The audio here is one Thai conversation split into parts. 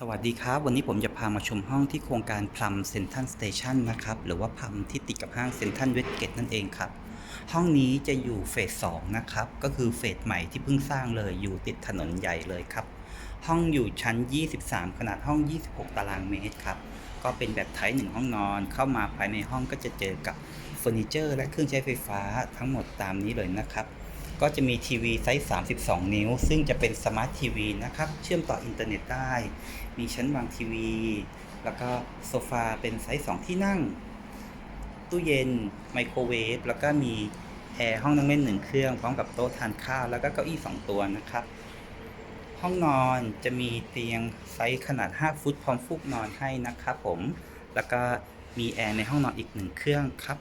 สวัสดีครับ วันนี้ผมจะพามาชมห้องที่โครงการพลัมเซนทันสเตชันนะครับ หรือว่าพลัมที่ติดกับห้างเซนทันเวสเกตนั่นเองครับ ห้องนี้จะอยู่เฟส2นะครับ ก็คือเฟสใหม่ที่เพิ่งสร้างเลยอยู่ติดถนนใหญ่เลยครับ ห้องอยู่ชั้น 23 ขนาดห้อง 26 ตารางเมตรครับ ก็เป็นแบบไทป์หนึ่งห้องนอน เข้ามาภายในห้องก็จะเจอกับเฟอร์นิเจอร์ และเครื่องใช้ไฟฟ้าทั้งหมดตามนี้เลยนะครับ ก็จะมีทีวีไซส์ 32 นิ้ว ซึ่งจะเป็นสมาร์ททีวีนะครับ เชื่อมต่ออินเทอร์เน็ตได้ มีชั้นวางทีวี แล้วก็โซฟาเป็นไซส์ 2 ที่นั่ง ตู้เย็น ไมโครเวฟ แล้วก็มีแอร์ห้องนั่งเล่นหนึ่งเครื่อง พร้อมกับโต๊ะทานข้าว แล้วก็เก้าอี้ 2 ตัวนะครับ ห้องนอนจะมีเตียงไซส์ขนาด 5 ฟุตพร้อมฟูกนอนให้นะครับผม แล้วก็มีแอร์ในห้องนอนอีกหนึ่งเครื่องครับ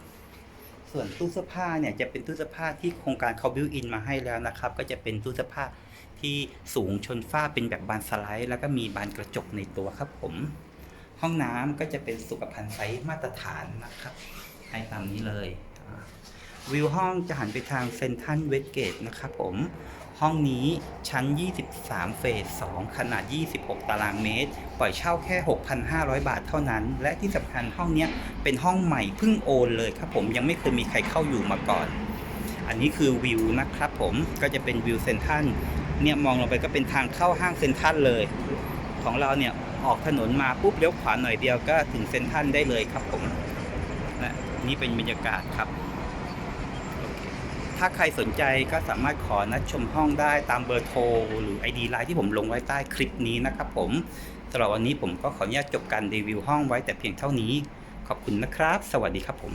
ส่วนตู้เสื้อผ้าเนี่ยจะเป็นตู้เสื้อผ้าที่โครงการเขาบิวอินมาให้แล้วนะครับ ก็จะเป็นตู้เสื้อผ้าที่สูงชนฝ้าเป็นแบบบานสไลด์ แล้วก็มีบานกระจกในตัวครับผม ห้องน้ำก็จะเป็นสุขภัณฑ์ไซส์มาตรฐานนะครับให้ตามนี้เลย วิวห้องจะหันไปทางเซนทันเวสเกตนะครับผมห้องนี้ชั้น 23 เฟส 2 ขนาด 26 ตารางเมตร ปล่อยเช่าแค่ 6,500 บาทเท่านั้น และที่สำคัญห้องนี้เป็นห้องใหม่เพิ่งโอนเลยครับผมยังไม่เคยมีใครเข้าอยู่มาก่อน อันนี้คือวิวนะครับผมก็จะเป็นวิวเซนทันเนี่ยมองลงไปก็เป็นทางเข้าห้างเซนทันเลย ของเราเนี่ยออกถนนมาปุ๊บเลี้ยวขวาหน่อยเดียวก็ถึงเซนทันได้เลยครับผมและนี่เป็นบรรยากาศครับ ถ้าใครสนใจก็สามารถขอนัดชมห้องได้ตามเบอร์โทรหรือ ID ไลน์ที่ผมลงไว้ใต้คลิปนี้นะครับผมสำหรับวันนี้ผมก็ขออนุญาตจบการรีวิวห้องไว้แต่เพียงเท่านี้ ขอบคุณนะครับ สวัสดีครับผม